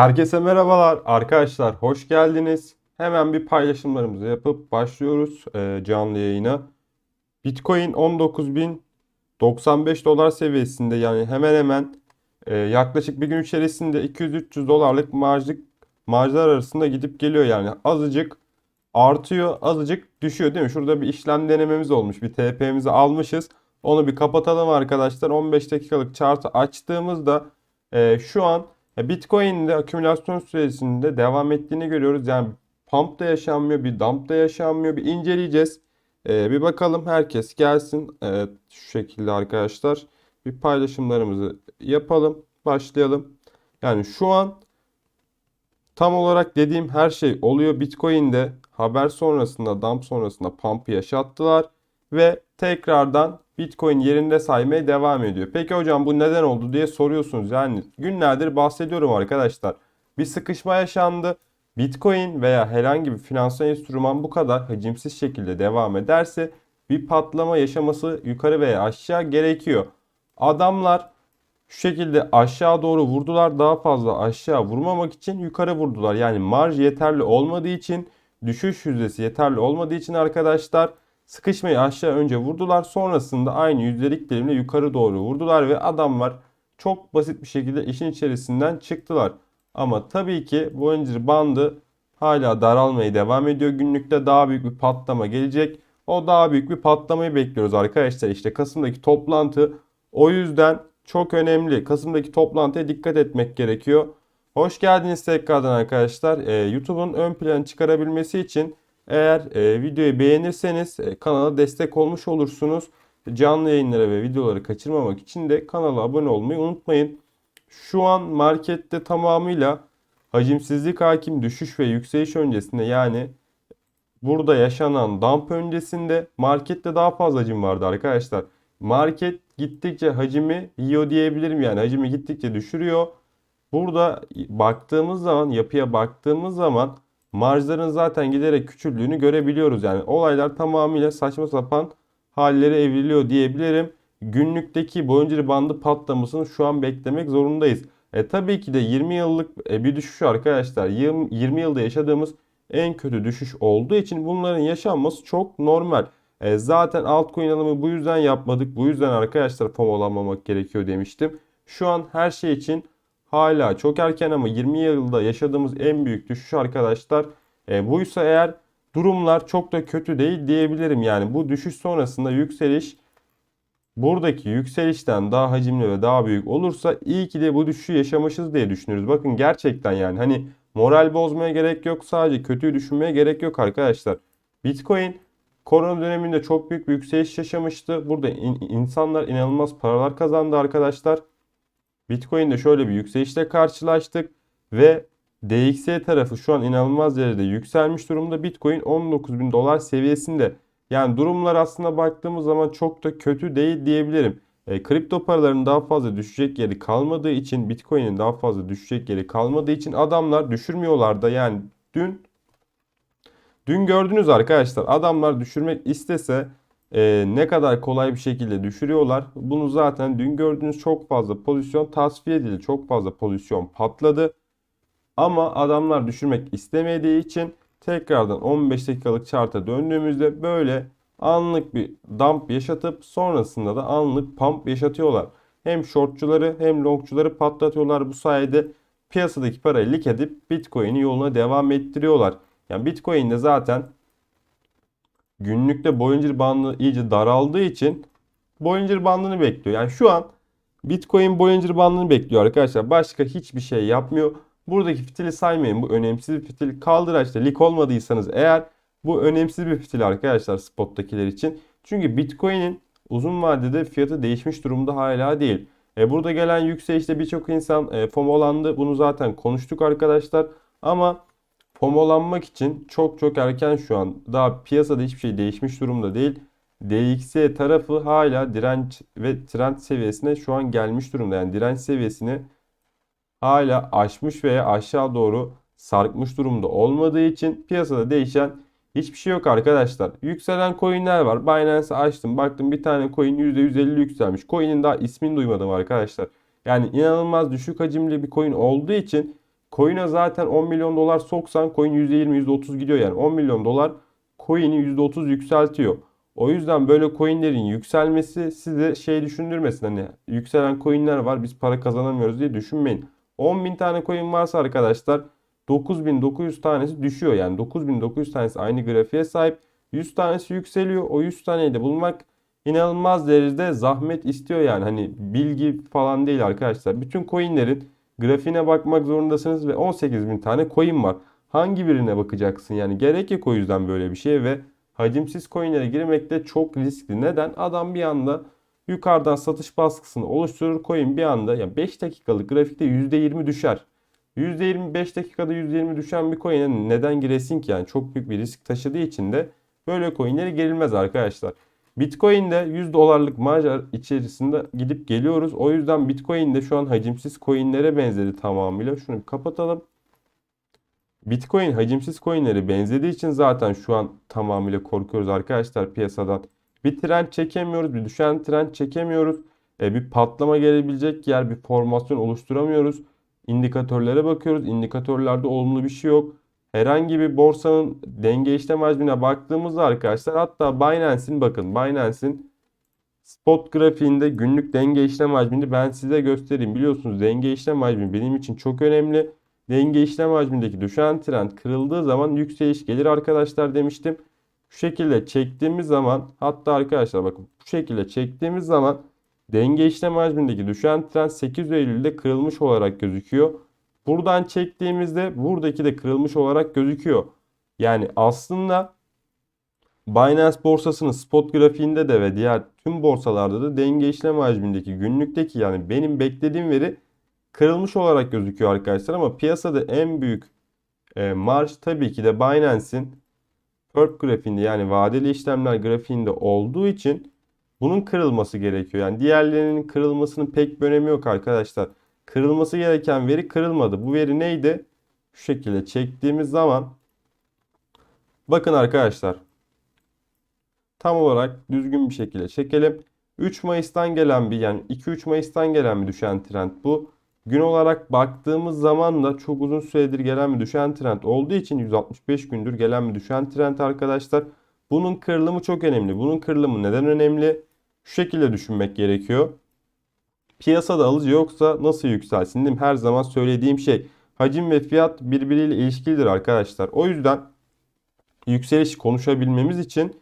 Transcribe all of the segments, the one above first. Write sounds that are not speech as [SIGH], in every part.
Herkese merhabalar arkadaşlar hoş geldiniz. Hemen bir paylaşımlarımızı yapıp başlıyoruz e, canlı yayına. Bitcoin 19.095 dolar seviyesinde yani hemen hemen e, yaklaşık bir gün içerisinde 200-300 dolarlık marjlık marjlar arasında gidip geliyor yani azıcık artıyor azıcık düşüyor değil mi? Şurada bir işlem denememiz olmuş bir TP'mizi almışız. Onu bir kapatalım arkadaşlar 15 dakikalık chart'ı açtığımızda e, şu an Bitcoin'de akümülasyon süresinde devam ettiğini görüyoruz. Yani pump da yaşanmıyor, bir dump da yaşanmıyor. Bir inceleyeceğiz. Ee, bir bakalım herkes gelsin. Evet, şu şekilde arkadaşlar. Bir paylaşımlarımızı yapalım. Başlayalım. Yani şu an tam olarak dediğim her şey oluyor. Bitcoin'de haber sonrasında, dump sonrasında pump yaşattılar. Ve tekrardan Bitcoin yerinde saymaya devam ediyor. Peki hocam bu neden oldu diye soruyorsunuz. Yani günlerdir bahsediyorum arkadaşlar. Bir sıkışma yaşandı. Bitcoin veya herhangi bir finansal enstrüman bu kadar hacimsiz şekilde devam ederse bir patlama yaşaması yukarı veya aşağı gerekiyor. Adamlar şu şekilde aşağı doğru vurdular. Daha fazla aşağı vurmamak için yukarı vurdular. Yani marj yeterli olmadığı için düşüş yüzdesi yeterli olmadığı için arkadaşlar Sıkışmayı aşağı önce vurdular. Sonrasında aynı yüzdelik dilimle yukarı doğru vurdular ve adamlar çok basit bir şekilde işin içerisinden çıktılar. Ama tabii ki Bollinger bandı hala daralmaya devam ediyor. Günlükte daha büyük bir patlama gelecek. O daha büyük bir patlamayı bekliyoruz arkadaşlar. İşte Kasım'daki toplantı o yüzden çok önemli. Kasım'daki toplantıya dikkat etmek gerekiyor. Hoş geldiniz tekrardan arkadaşlar. Ee, YouTube'un ön planı çıkarabilmesi için eğer e, videoyu beğenirseniz e, kanala destek olmuş olursunuz. Canlı yayınlara ve videoları kaçırmamak için de kanala abone olmayı unutmayın. Şu an markette tamamıyla hacimsizlik hakim düşüş ve yükseliş öncesinde yani burada yaşanan dump öncesinde markette daha fazla hacim vardı arkadaşlar. Market gittikçe hacimi yiyor diyebilirim yani hacimi gittikçe düşürüyor. Burada baktığımız zaman yapıya baktığımız zaman marjların zaten giderek küçüldüğünü görebiliyoruz. Yani olaylar tamamıyla saçma sapan hallere evriliyor diyebilirim. Günlükteki boyunca bandı patlamasını şu an beklemek zorundayız. E tabii ki de 20 yıllık e, bir düşüş arkadaşlar. 20, 20 yılda yaşadığımız en kötü düşüş olduğu için bunların yaşanması çok normal. E, zaten altcoin alımı bu yüzden yapmadık. Bu yüzden arkadaşlar FOMO'lanmamak gerekiyor demiştim. Şu an her şey için hala çok erken ama 20 yılda yaşadığımız en büyük düşüş arkadaşlar. E, buysa eğer durumlar çok da kötü değil diyebilirim. Yani bu düşüş sonrasında yükseliş buradaki yükselişten daha hacimli ve daha büyük olursa iyi ki de bu düşüşü yaşamışız diye düşünürüz. Bakın gerçekten yani hani moral bozmaya gerek yok. Sadece kötüyü düşünmeye gerek yok arkadaşlar. Bitcoin korona döneminde çok büyük bir yükseliş yaşamıştı. Burada in- insanlar inanılmaz paralar kazandı arkadaşlar. Bitcoin'de şöyle bir yükselişle karşılaştık ve DXY tarafı şu an inanılmaz derecede yükselmiş durumda. Bitcoin 19.000 dolar seviyesinde. Yani durumlar aslında baktığımız zaman çok da kötü değil diyebilirim. E, kripto paraların daha fazla düşecek yeri kalmadığı için Bitcoin'in daha fazla düşecek yeri kalmadığı için adamlar düşürmüyorlar da yani dün dün gördünüz arkadaşlar adamlar düşürmek istese e, ne kadar kolay bir şekilde düşürüyorlar. Bunu zaten dün gördüğünüz çok fazla pozisyon tasfiye edildi. Çok fazla pozisyon patladı. Ama adamlar düşürmek istemediği için tekrardan 15 dakikalık chart'a döndüğümüzde böyle anlık bir dump yaşatıp sonrasında da anlık pump yaşatıyorlar. Hem shortçuları hem longçuları patlatıyorlar. Bu sayede piyasadaki parayı lik edip Bitcoin'i yoluna devam ettiriyorlar. Yani Bitcoin'de zaten günlükte Bollinger bandı iyice daraldığı için Bollinger bandını bekliyor. Yani şu an Bitcoin Bollinger bandını bekliyor arkadaşlar. Başka hiçbir şey yapmıyor. Buradaki fitili saymayın. Bu önemsiz bir fitil. Kaldıraçta lik olmadıysanız eğer bu önemsiz bir fitil arkadaşlar spottakiler için. Çünkü Bitcoin'in uzun vadede fiyatı değişmiş durumda hala değil. E burada gelen yükselişte birçok insan e, FOMO'landı. Bunu zaten konuştuk arkadaşlar. Ama FOMO'lanmak için çok çok erken şu an. Daha piyasada hiçbir şey değişmiş durumda değil. DXY tarafı hala direnç ve trend seviyesine şu an gelmiş durumda. Yani direnç seviyesini hala aşmış veya aşağı doğru sarkmış durumda olmadığı için piyasada değişen hiçbir şey yok arkadaşlar. Yükselen coinler var. Binance'ı açtım. Baktım bir tane coin %150 yükselmiş. Coin'in daha ismini duymadım arkadaşlar. Yani inanılmaz düşük hacimli bir coin olduğu için Coin'e zaten 10 milyon dolar soksan coin %20 %30 gidiyor yani 10 milyon dolar coin'i %30 yükseltiyor. O yüzden böyle coinlerin yükselmesi size şey düşündürmesin hani yükselen coinler var biz para kazanamıyoruz diye düşünmeyin. 10 bin tane coin varsa arkadaşlar 9900 tanesi düşüyor yani 9900 tanesi aynı grafiğe sahip 100 tanesi yükseliyor o 100 taneyi de bulmak inanılmaz derecede zahmet istiyor yani hani bilgi falan değil arkadaşlar. Bütün coinlerin grafiğine bakmak zorundasınız ve 18 bin tane coin var. Hangi birine bakacaksın yani gerek yok o yüzden böyle bir şey ve hacimsiz coinlere girmek de çok riskli. Neden? Adam bir anda yukarıdan satış baskısını oluşturur coin bir anda yani 5 dakikalık grafikte %20 düşer. %20 5 dakikada %20 düşen bir coin'e neden giresin ki yani çok büyük bir risk taşıdığı için de böyle coinlere girilmez arkadaşlar. Bitcoin'de 100 dolarlık marj içerisinde gidip geliyoruz. O yüzden Bitcoin de şu an hacimsiz coinlere benzedi tamamıyla. Şunu bir kapatalım. Bitcoin hacimsiz coinlere benzediği için zaten şu an tamamıyla korkuyoruz arkadaşlar piyasadan. Bir trend çekemiyoruz, bir düşen trend çekemiyoruz. E, bir patlama gelebilecek yer, bir formasyon oluşturamıyoruz. İndikatörlere bakıyoruz. İndikatörlerde olumlu bir şey yok. Herhangi bir borsanın denge işlem hacmine baktığımızda arkadaşlar hatta Binance'in bakın Binance'in spot grafiğinde günlük denge işlem hacmini ben size göstereyim. Biliyorsunuz denge işlem hacmi benim için çok önemli. Denge işlem hacmindeki düşen trend kırıldığı zaman yükseliş gelir arkadaşlar demiştim. Şu şekilde çektiğimiz zaman hatta arkadaşlar bakın bu şekilde çektiğimiz zaman denge işlem hacmindeki düşen trend 8 Eylül'de kırılmış olarak gözüküyor. Buradan çektiğimizde buradaki de kırılmış olarak gözüküyor. Yani aslında Binance borsasının spot grafiğinde de ve diğer tüm borsalarda da denge işlem hacmindeki günlükteki yani benim beklediğim veri kırılmış olarak gözüküyor arkadaşlar ama piyasada en büyük e, marj tabii ki de Binance'in perp grafiğinde yani vadeli işlemler grafiğinde olduğu için bunun kırılması gerekiyor. Yani diğerlerinin kırılmasının pek bir önemi yok arkadaşlar. Kırılması gereken veri kırılmadı. Bu veri neydi? Şu şekilde çektiğimiz zaman bakın arkadaşlar tam olarak düzgün bir şekilde çekelim. 3 Mayıs'tan gelen bir yani 2-3 Mayıs'tan gelen bir düşen trend bu. Gün olarak baktığımız zaman da çok uzun süredir gelen bir düşen trend olduğu için 165 gündür gelen bir düşen trend arkadaşlar. Bunun kırılımı çok önemli. Bunun kırılımı neden önemli? Şu şekilde düşünmek gerekiyor. Piyasada alıcı yoksa nasıl yükselsin değil mi? Her zaman söylediğim şey. Hacim ve fiyat birbiriyle ilişkilidir arkadaşlar. O yüzden yükseliş konuşabilmemiz için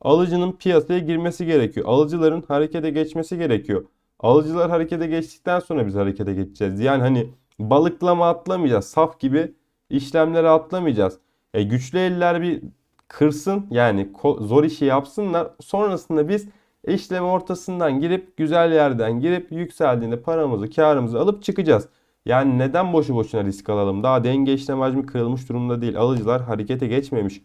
alıcının piyasaya girmesi gerekiyor. Alıcıların harekete geçmesi gerekiyor. Alıcılar harekete geçtikten sonra biz harekete geçeceğiz. Yani hani balıklama atlamayacağız. Saf gibi işlemlere atlamayacağız. E, güçlü eller bir kırsın yani zor işi yapsınlar. Sonrasında biz işlem ortasından girip güzel yerden girip yükseldiğinde paramızı karımızı alıp çıkacağız. Yani neden boşu boşuna risk alalım? Daha denge işlem hacmi kırılmış durumda değil. Alıcılar harekete geçmemiş.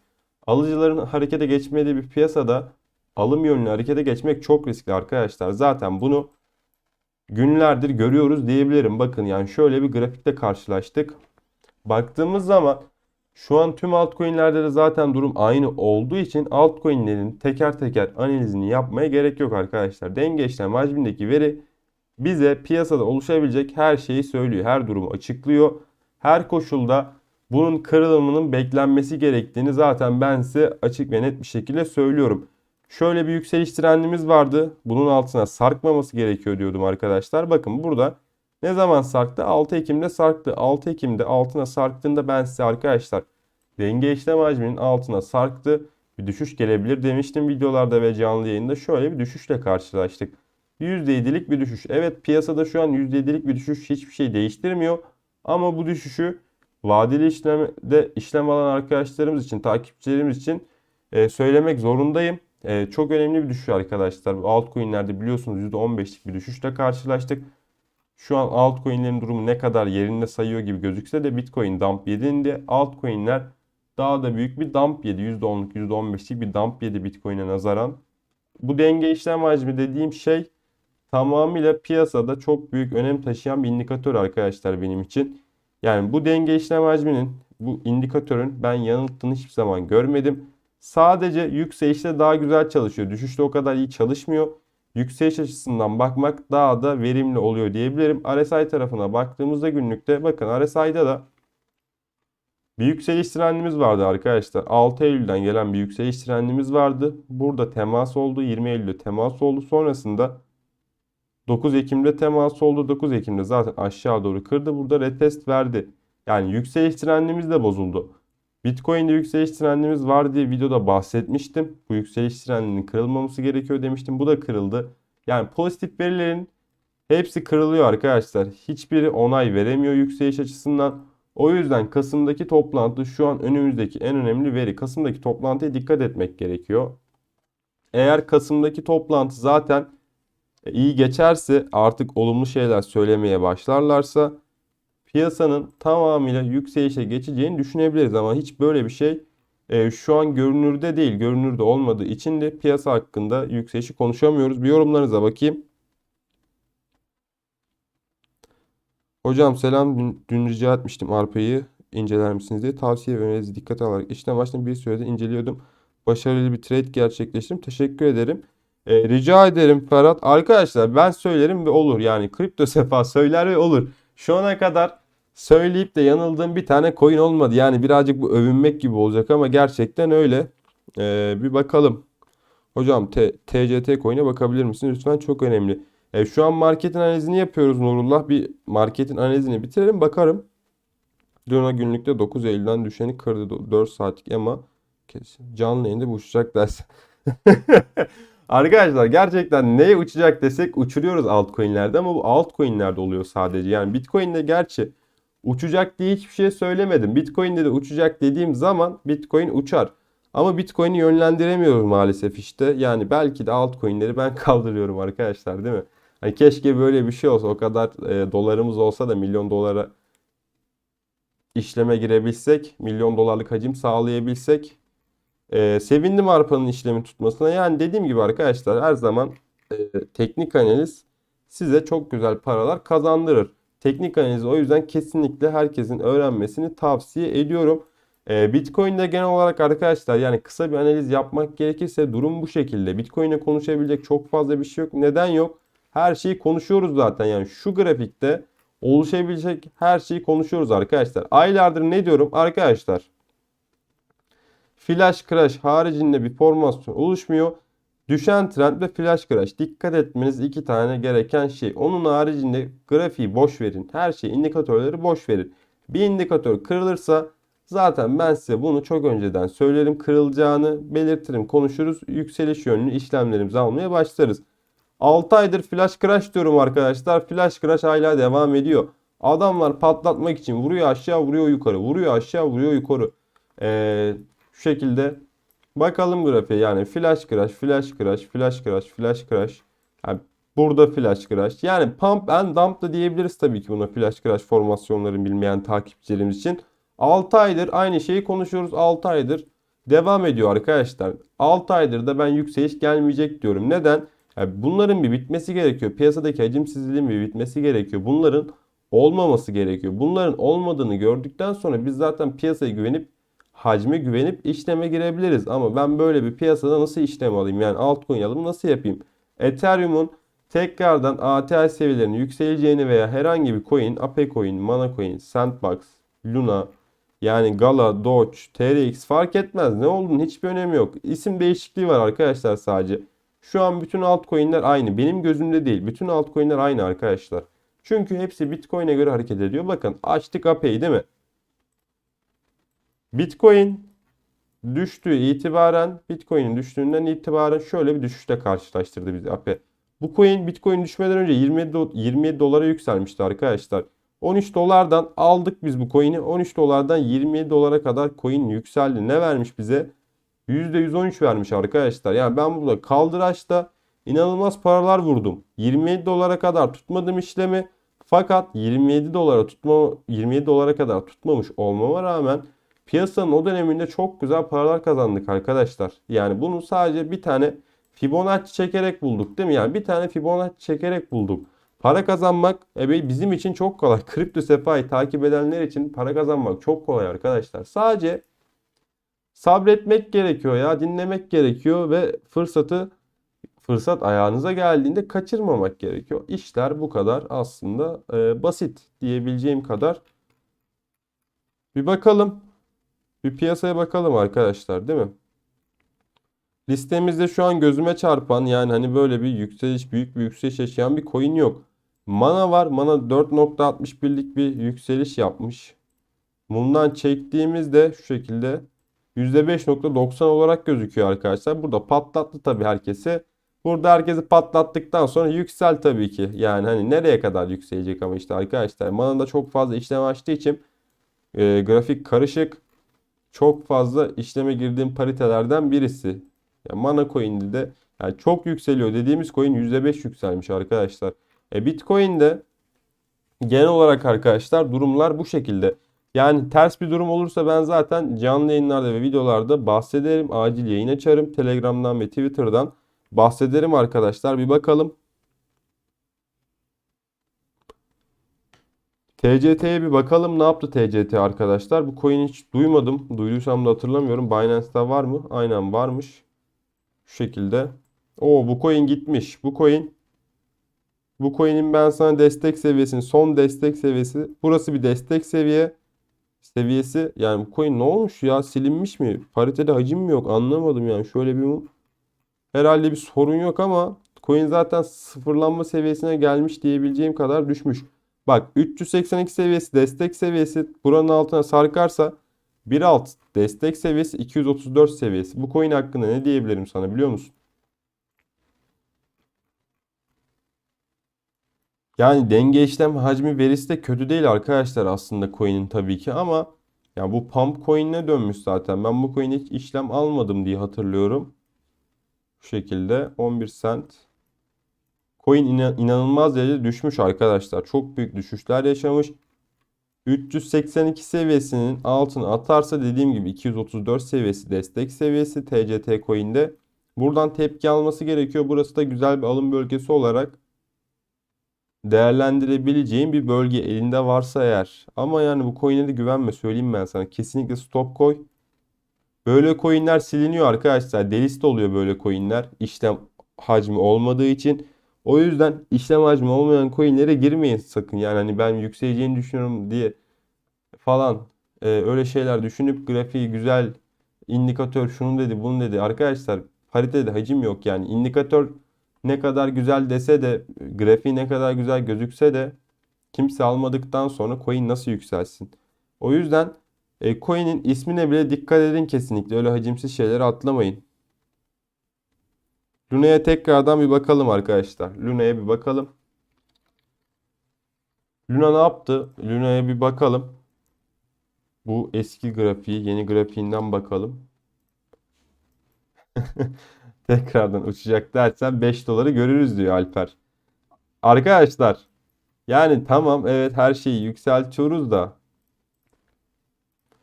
Alıcıların harekete geçmediği bir piyasada alım yönlü harekete geçmek çok riskli arkadaşlar. Zaten bunu günlerdir görüyoruz diyebilirim. Bakın yani şöyle bir grafikte karşılaştık. Baktığımız zaman şu an tüm altcoin'lerde de zaten durum aynı olduğu için altcoin'lerin teker teker analizini yapmaya gerek yok arkadaşlar. Denge işlem hacmindeki veri bize piyasada oluşabilecek her şeyi söylüyor. Her durumu açıklıyor. Her koşulda bunun kırılımının beklenmesi gerektiğini zaten ben size açık ve net bir şekilde söylüyorum. Şöyle bir yükseliş trendimiz vardı. Bunun altına sarkmaması gerekiyor diyordum arkadaşlar. Bakın burada ne zaman sarktı? 6 Ekim'de sarktı. 6 Ekim'de altına sarktığında ben size arkadaşlar denge işlem hacminin altına sarktı. Bir düşüş gelebilir demiştim videolarda ve canlı yayında. Şöyle bir düşüşle karşılaştık. %7'lik bir düşüş. Evet piyasada şu an %7'lik bir düşüş hiçbir şey değiştirmiyor. Ama bu düşüşü vadeli işlemde işlem alan arkadaşlarımız için, takipçilerimiz için e, söylemek zorundayım. E, çok önemli bir düşüş arkadaşlar. Altcoin'lerde biliyorsunuz %15'lik bir düşüşle karşılaştık. Şu an altcoin'lerin durumu ne kadar yerinde sayıyor gibi gözükse de Bitcoin dump yediğinde altcoin'ler daha da büyük bir dump yedi. %10'luk %15'lik bir dump yedi Bitcoin'e nazaran. Bu denge işlem hacmi dediğim şey tamamıyla piyasada çok büyük önem taşıyan bir indikatör arkadaşlar benim için. Yani bu denge işlem hacminin bu indikatörün ben yanılttığını hiçbir zaman görmedim. Sadece yükselişte daha güzel çalışıyor. Düşüşte o kadar iyi çalışmıyor. Yükseliş açısından bakmak daha da verimli oluyor diyebilirim. RSI tarafına baktığımızda günlükte bakın RSI'da da Bir yükseliş trendimiz vardı arkadaşlar. 6 Eylül'den gelen bir yükseliş trendimiz vardı. Burada temas oldu. 20 Eylül'de temas oldu. Sonrasında 9 Ekim'de temas oldu. 9 Ekim'de zaten aşağı doğru kırdı. Burada retest verdi. Yani yükseliş trendimiz de bozuldu. Bitcoin'de yükseliş trendimiz var diye videoda bahsetmiştim. Bu yükseliş trendinin kırılmaması gerekiyor demiştim. Bu da kırıldı. Yani pozitif verilerin hepsi kırılıyor arkadaşlar. Hiçbiri onay veremiyor yükseliş açısından. O yüzden Kasım'daki toplantı şu an önümüzdeki en önemli veri. Kasım'daki toplantıya dikkat etmek gerekiyor. Eğer Kasım'daki toplantı zaten e, iyi geçerse artık olumlu şeyler söylemeye başlarlarsa piyasanın tamamıyla yükselişe geçeceğini düşünebiliriz ama hiç böyle bir şey e, şu an görünürde değil. Görünürde olmadığı için de piyasa hakkında yükselişi konuşamıyoruz. Bir yorumlarınıza bakayım. Hocam selam. Dün, dün rica etmiştim arpayı inceler misiniz diye. Tavsiye ve önerinizi dikkate alarak işten baştan bir sürede inceliyordum. Başarılı bir trade gerçekleştirdim. Teşekkür ederim. E, rica ederim Ferhat. Arkadaşlar ben söylerim ve olur. Yani kripto [LAUGHS] sefa söyler ve olur. Şu ana kadar söyleyip de yanıldığım bir tane coin olmadı. Yani birazcık bu övünmek gibi olacak ama gerçekten öyle. E, bir bakalım. Hocam T- TCT coin'e bakabilir misiniz? Lütfen çok önemli. E, şu an marketin analizini yapıyoruz Nurullah. Bir marketin analizini bitirelim bakarım. Luna günlükte 9 Eylül'den düşeni kırdı. 4 saatlik EMA kesin. Canlı yayında uçacak derse. [LAUGHS] Arkadaşlar gerçekten neye uçacak desek uçuruyoruz altcoin'lerde ama bu altcoin'lerde oluyor sadece. Yani Bitcoin'de gerçi uçacak diye hiçbir şey söylemedim. Bitcoin'de de uçacak dediğim zaman Bitcoin uçar. Ama Bitcoin'i yönlendiremiyoruz maalesef işte. Yani belki de altcoin'leri ben [LAUGHS] kaldırıyorum arkadaşlar değil mi? Hani keşke böyle bir şey olsa. O kadar e, dolarımız olsa da milyon dolara işleme girebilsek, milyon dolarlık hacim sağlayabilsek. E, sevindim arpanın işlemi tutmasına. Yani dediğim gibi arkadaşlar her zaman e, teknik analiz size çok güzel paralar kazandırır. Teknik analizi o yüzden kesinlikle herkesin öğrenmesini tavsiye ediyorum. E, Bitcoin'de genel olarak arkadaşlar yani kısa bir analiz yapmak gerekirse durum bu şekilde. Bitcoin'e konuşabilecek çok fazla bir şey yok. Neden yok? Her şeyi konuşuyoruz zaten. Yani şu grafikte oluşabilecek her şeyi konuşuyoruz arkadaşlar. Aylardır ne diyorum arkadaşlar? Flash crash haricinde bir formasyon oluşmuyor. Düşen trend ve flash crash. Dikkat etmeniz iki tane gereken şey. Onun haricinde grafiği boş verin. Her şey indikatörleri boş verin. Bir indikatör kırılırsa zaten ben size bunu çok önceden söylerim. Kırılacağını belirtirim. Konuşuruz. Yükseliş yönlü işlemlerimizi almaya başlarız. 6 aydır flash crash diyorum arkadaşlar. Flash crash hala devam ediyor. Adamlar patlatmak için vuruyor aşağı vuruyor yukarı. Vuruyor aşağı vuruyor yukarı. Ee, şu şekilde bakalım grafiğe yani flash crash flash crash flash crash flash crash. Yani burada flash crash. Yani pump and dump da diyebiliriz tabii ki buna flash crash formasyonların bilmeyen takipçilerimiz için. 6 aydır aynı şeyi konuşuyoruz. 6 aydır devam ediyor arkadaşlar. 6 aydır da ben yükseliş gelmeyecek diyorum. Neden? Yani bunların bir bitmesi gerekiyor. Piyasadaki hacimsizliğin bir bitmesi gerekiyor. Bunların olmaması gerekiyor. Bunların olmadığını gördükten sonra biz zaten piyasaya güvenip hacme güvenip işleme girebiliriz. Ama ben böyle bir piyasada nasıl işlem alayım? Yani altcoin alım nasıl yapayım? Ethereum'un tekrardan ATH seviyelerinin yükseleceğini veya herhangi bir coin, Ape coin, Mana coin, Sandbox, Luna, yani Gala, Doge, TRX fark etmez. Ne olduğunu hiçbir önemi yok. İsim değişikliği var arkadaşlar sadece. Şu an bütün altcoin'ler aynı. Benim gözümde değil. Bütün altcoin'ler aynı arkadaşlar. Çünkü hepsi Bitcoin'e göre hareket ediyor. Bakın açtık APE'yi değil mi? Bitcoin düştüğü itibaren Bitcoin'in düştüğünden itibaren şöyle bir düşüşle karşılaştırdı bizi APE. Bu coin Bitcoin düşmeden önce 27, 27 dolara yükselmişti arkadaşlar. 13 dolardan aldık biz bu coin'i. 13 dolardan 27 dolara kadar coin yükseldi. Ne vermiş bize? %113 vermiş arkadaşlar. Yani ben burada kaldıraçta inanılmaz paralar vurdum. 27 dolara kadar tutmadım işlemi. Fakat 27 dolara tutma 27 dolara kadar tutmamış olmama rağmen piyasanın o döneminde çok güzel paralar kazandık arkadaşlar. Yani bunu sadece bir tane Fibonacci çekerek bulduk değil mi? Yani bir tane Fibonacci çekerek bulduk. Para kazanmak e, bizim için çok kolay. [LAUGHS] Kripto sefayı takip edenler için para kazanmak çok kolay arkadaşlar. Sadece sabretmek gerekiyor ya, dinlemek gerekiyor ve fırsatı fırsat ayağınıza geldiğinde kaçırmamak gerekiyor. İşler bu kadar aslında e, basit diyebileceğim kadar. Bir bakalım. Bir piyasaya bakalım arkadaşlar değil mi? Listemizde şu an gözüme çarpan yani hani böyle bir yükseliş büyük bir yükseliş yaşayan bir coin yok. Mana var. Mana 4.61'lik bir yükseliş yapmış. Bundan çektiğimizde şu şekilde %5.90 olarak gözüküyor arkadaşlar. Burada patlattı tabii herkesi. Burada herkesi patlattıktan sonra yüksel tabii ki. Yani hani nereye kadar yükselecek ama işte arkadaşlar. Mana'da çok fazla işlem açtığı için e, grafik karışık. Çok fazla işleme girdiğim paritelerden birisi. Yani Mana coin'de de yani çok yükseliyor dediğimiz coin %5 yükselmiş arkadaşlar. E, Bitcoin'de genel olarak arkadaşlar durumlar bu şekilde. Yani ters bir durum olursa ben zaten canlı yayınlarda ve videolarda bahsederim. Acil yayın açarım. Telegram'dan ve Twitter'dan bahsederim arkadaşlar. Bir bakalım. TCT'ye bir bakalım ne yaptı TCT arkadaşlar. Bu coin'i hiç duymadım. Duyduysam da hatırlamıyorum. Binance'da var mı? Aynen varmış. Şu şekilde. Oo bu coin gitmiş. Bu coin bu coin'in ben sana destek seviyesini, son destek seviyesi. Burası bir destek seviye seviyesi. Yani bu coin ne olmuş ya? Silinmiş mi? Paritede hacim mi yok? Anlamadım yani. Şöyle bir herhalde bir sorun yok ama coin zaten sıfırlanma seviyesine gelmiş diyebileceğim kadar düşmüş. Bak 382 seviyesi destek seviyesi buranın altına sarkarsa bir alt destek seviyesi 234 seviyesi. Bu coin hakkında ne diyebilirim sana biliyor musun? Yani denge işlem hacmi verisi de kötü değil arkadaşlar aslında coin'in tabii ki ama ya bu pump coin'e dönmüş zaten. Ben bu coin'e hiç işlem almadım diye hatırlıyorum. Şu şekilde 11 cent. Coin ina- inanılmaz derecede düşmüş arkadaşlar. Çok büyük düşüşler yaşamış. 382 seviyesinin altına atarsa dediğim gibi 234 seviyesi destek seviyesi TCT coin'de. Buradan tepki alması gerekiyor. Burası da güzel bir alım bölgesi olarak değerlendirebileceğin bir bölge elinde varsa eğer. Ama yani bu coin'e de güvenme söyleyeyim ben sana. Kesinlikle stop koy. Böyle coin'ler siliniyor arkadaşlar. Delist oluyor böyle coin'ler. İşlem hacmi olmadığı için. O yüzden işlem hacmi olmayan coin'lere girmeyin sakın. Yani hani ben yükseleceğini düşünüyorum diye falan e, öyle şeyler düşünüp grafiği güzel indikatör şunu dedi bunu dedi. Arkadaşlar paritede hacim yok yani. indikatör ne kadar güzel dese de grafiği ne kadar güzel gözükse de kimse almadıktan sonra coin nasıl yükselsin? O yüzden e, coin'in ismine bile dikkat edin kesinlikle. Öyle hacimsiz şeyleri atlamayın. Luna'ya tekrardan bir bakalım arkadaşlar. Luna'ya bir bakalım. Luna ne yaptı? Luna'ya bir bakalım. Bu eski grafiği, yeni grafiğinden bakalım. [LAUGHS] Tekrardan uçacak dersen 5 doları görürüz diyor Alper. Arkadaşlar yani tamam evet her şeyi yükseltiyoruz da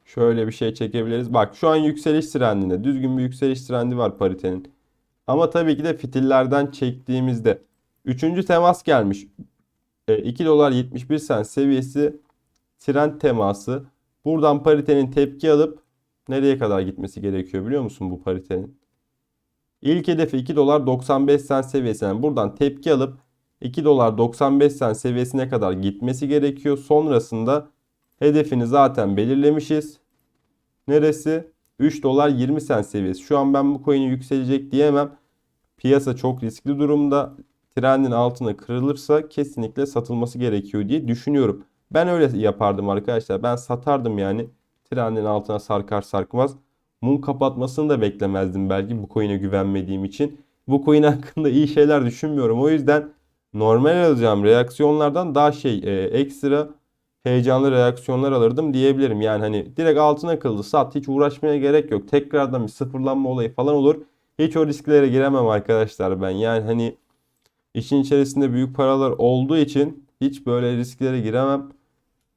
şöyle bir şey çekebiliriz. Bak şu an yükseliş trendinde. Düzgün bir yükseliş trendi var paritenin. Ama tabii ki de fitillerden çektiğimizde 3. temas gelmiş. E, 2 dolar 71 sent seviyesi trend teması. Buradan paritenin tepki alıp nereye kadar gitmesi gerekiyor biliyor musun bu paritenin? İlk hedefi 2 dolar 95 sent seviyesinden buradan tepki alıp 2 dolar 95 sent seviyesine kadar gitmesi gerekiyor. Sonrasında hedefini zaten belirlemişiz. Neresi? 3 dolar 20 sent seviyesi. Şu an ben bu coin'i yükselecek diyemem. Piyasa çok riskli durumda. Trendin altına kırılırsa kesinlikle satılması gerekiyor diye düşünüyorum. Ben öyle yapardım arkadaşlar. Ben satardım yani. Trendin altına sarkar sarkmaz mum kapatmasını da beklemezdim belki bu coin'e güvenmediğim için. Bu coin hakkında iyi şeyler düşünmüyorum. O yüzden normal alacağım reaksiyonlardan daha şey e, ekstra heyecanlı reaksiyonlar alırdım diyebilirim. Yani hani direkt altına kıldı sat hiç uğraşmaya gerek yok. Tekrardan bir sıfırlanma olayı falan olur. Hiç o risklere giremem arkadaşlar ben. Yani hani işin içerisinde büyük paralar olduğu için hiç böyle risklere giremem.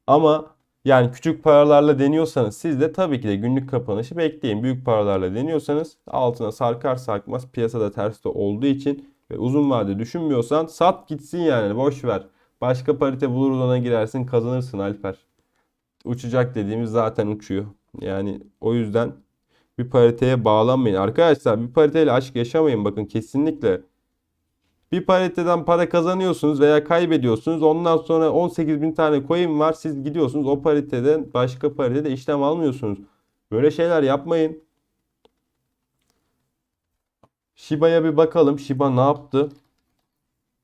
Ama yani küçük paralarla deniyorsanız siz de tabii ki de günlük kapanışı bekleyin. Büyük paralarla deniyorsanız altına sarkar sarkmaz piyasada ters de olduğu için ve uzun vade düşünmüyorsan sat gitsin yani boş ver. Başka parite bulur ona girersin kazanırsın Alper. Uçacak dediğimiz zaten uçuyor. Yani o yüzden bir pariteye bağlanmayın. Arkadaşlar bir pariteyle aşk yaşamayın bakın kesinlikle. Bir pariteden para kazanıyorsunuz veya kaybediyorsunuz. Ondan sonra 18 bin tane coin var. Siz gidiyorsunuz o pariteden başka paritede işlem almıyorsunuz. Böyle şeyler yapmayın. Shiba'ya bir bakalım. Shiba ne yaptı?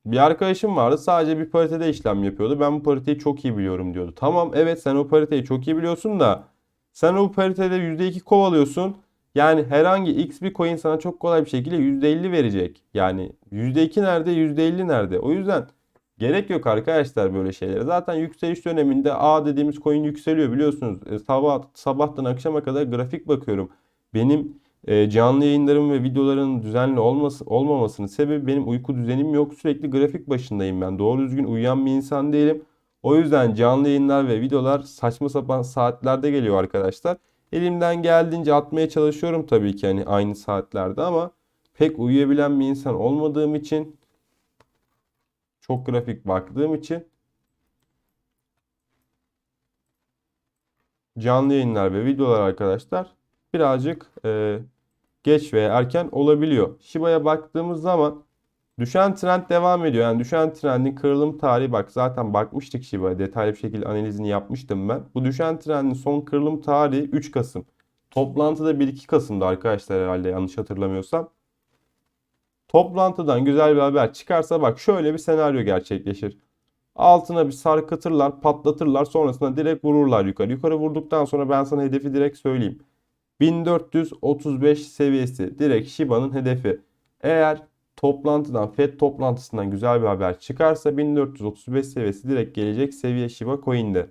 Bir arkadaşım vardı sadece bir paritede işlem yapıyordu. Ben bu pariteyi çok iyi biliyorum diyordu. Tamam evet sen o pariteyi çok iyi biliyorsun da sen o paritede %2 kovalıyorsun. Yani herhangi X bir coin sana çok kolay bir şekilde %50 verecek. Yani %2 nerede %50 nerede? O yüzden gerek yok arkadaşlar böyle şeylere. Zaten yükseliş döneminde A dediğimiz coin yükseliyor biliyorsunuz. E, sabah sabahtan akşama kadar grafik bakıyorum. Benim e, canlı yayınlarım ve videoların düzenli olması, olmamasının sebebi benim uyku düzenim yok. Sürekli grafik başındayım ben. Doğru düzgün uyuyan bir insan değilim. O yüzden canlı yayınlar ve videolar saçma sapan saatlerde geliyor arkadaşlar. Elimden geldiğince atmaya çalışıyorum tabii ki hani aynı saatlerde ama pek uyuyabilen bir insan olmadığım için çok grafik baktığım için canlı yayınlar ve videolar arkadaşlar birazcık e, geç veya erken olabiliyor. Shiba'ya baktığımız zaman düşen trend devam ediyor. Yani düşen trendin kırılım tarihi bak zaten bakmıştık Shiba'ya detaylı bir şekilde analizini yapmıştım ben. Bu düşen trendin son kırılım tarihi 3 Kasım. Toplantıda 1-2 Kasım'da arkadaşlar herhalde yanlış hatırlamıyorsam. Toplantıdan güzel bir haber çıkarsa bak şöyle bir senaryo gerçekleşir. Altına bir sarkıtırlar, patlatırlar, sonrasında direkt vururlar yukarı. Yukarı vurduktan sonra ben sana hedefi direkt söyleyeyim. 1435 seviyesi direkt Shiba'nın hedefi. Eğer toplantıdan, FED toplantısından güzel bir haber çıkarsa 1435 seviyesi direkt gelecek seviye Shiba Coin'de.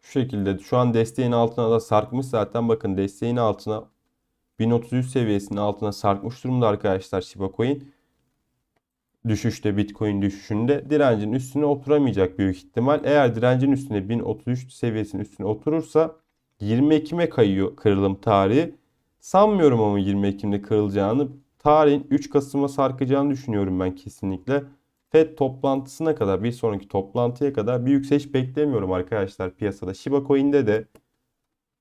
Şu şekilde şu an desteğin altına da sarkmış zaten bakın desteğin altına 1033 seviyesinin altına sarkmış durumda arkadaşlar Shiba Coin. Düşüşte Bitcoin düşüşünde direncin üstüne oturamayacak büyük ihtimal. Eğer direncin üstüne 1033 seviyesinin üstüne oturursa 20 Ekim'e kayıyor kırılım tarihi. Sanmıyorum ama 20 Ekim'de kırılacağını. Tarihin 3 Kasım'a sarkacağını düşünüyorum ben kesinlikle. FED toplantısına kadar bir sonraki toplantıya kadar bir yükseliş beklemiyorum arkadaşlar piyasada. Shiba Coin'de de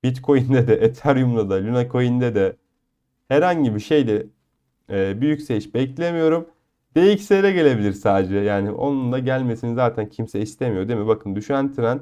Bitcoin'de de [LAUGHS] Ethereum'da da Luna Coin'de de herhangi bir şeyde e, bir yükseliş beklemiyorum. DXY'de gelebilir sadece. Yani onun da gelmesini zaten kimse istemiyor değil mi? Bakın düşen trend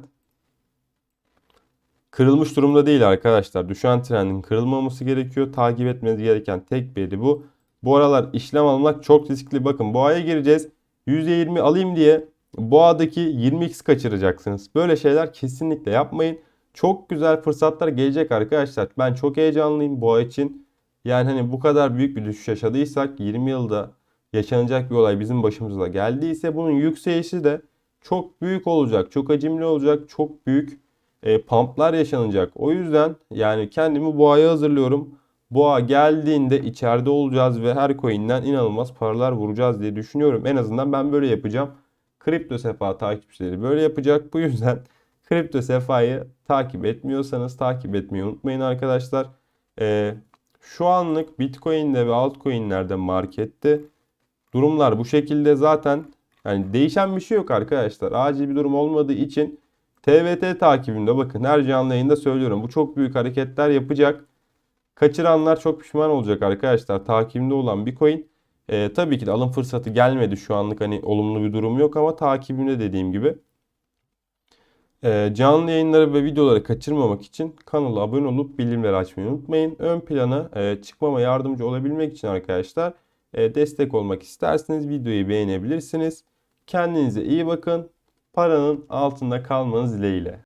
kırılmış durumda değil arkadaşlar. Düşen trendin kırılmaması gerekiyor. Takip etmeniz gereken tek veri bu. Bu aralar işlem almak çok riskli. Bakın boğaya gireceğiz. %20 alayım diye boğadaki 20x kaçıracaksınız. Böyle şeyler kesinlikle yapmayın. Çok güzel fırsatlar gelecek arkadaşlar. Ben çok heyecanlıyım boğa için. Yani hani bu kadar büyük bir düşüş yaşadıysak 20 yılda yaşanacak bir olay bizim başımıza geldiyse bunun yükselişi de çok büyük olacak. Çok acimli olacak. Çok büyük e, pumplar yaşanacak. O yüzden yani kendimi boğaya hazırlıyorum. Boğa geldiğinde içeride olacağız ve her coin'den inanılmaz paralar vuracağız diye düşünüyorum. En azından ben böyle yapacağım. Kripto Sefa takipçileri böyle yapacak. Bu yüzden [LAUGHS] Kripto Sefa'yı takip etmiyorsanız takip etmeyi unutmayın arkadaşlar. Ee, şu anlık Bitcoin'de ve altcoin'lerde markette durumlar bu şekilde zaten yani değişen bir şey yok arkadaşlar. Acil bir durum olmadığı için TVT takibinde bakın her canlı yayında söylüyorum. Bu çok büyük hareketler yapacak. Kaçıranlar çok pişman olacak arkadaşlar. Takibinde olan bir coin. Ee, tabii ki de alım fırsatı gelmedi şu anlık hani olumlu bir durum yok ama takibimde dediğim gibi. Ee, canlı yayınları ve videoları kaçırmamak için kanala abone olup bildirimleri açmayı unutmayın. Ön plana e, çıkmama yardımcı olabilmek için arkadaşlar e, destek olmak isterseniz videoyu beğenebilirsiniz. Kendinize iyi bakın. Paranın altında kalmanız dileğiyle.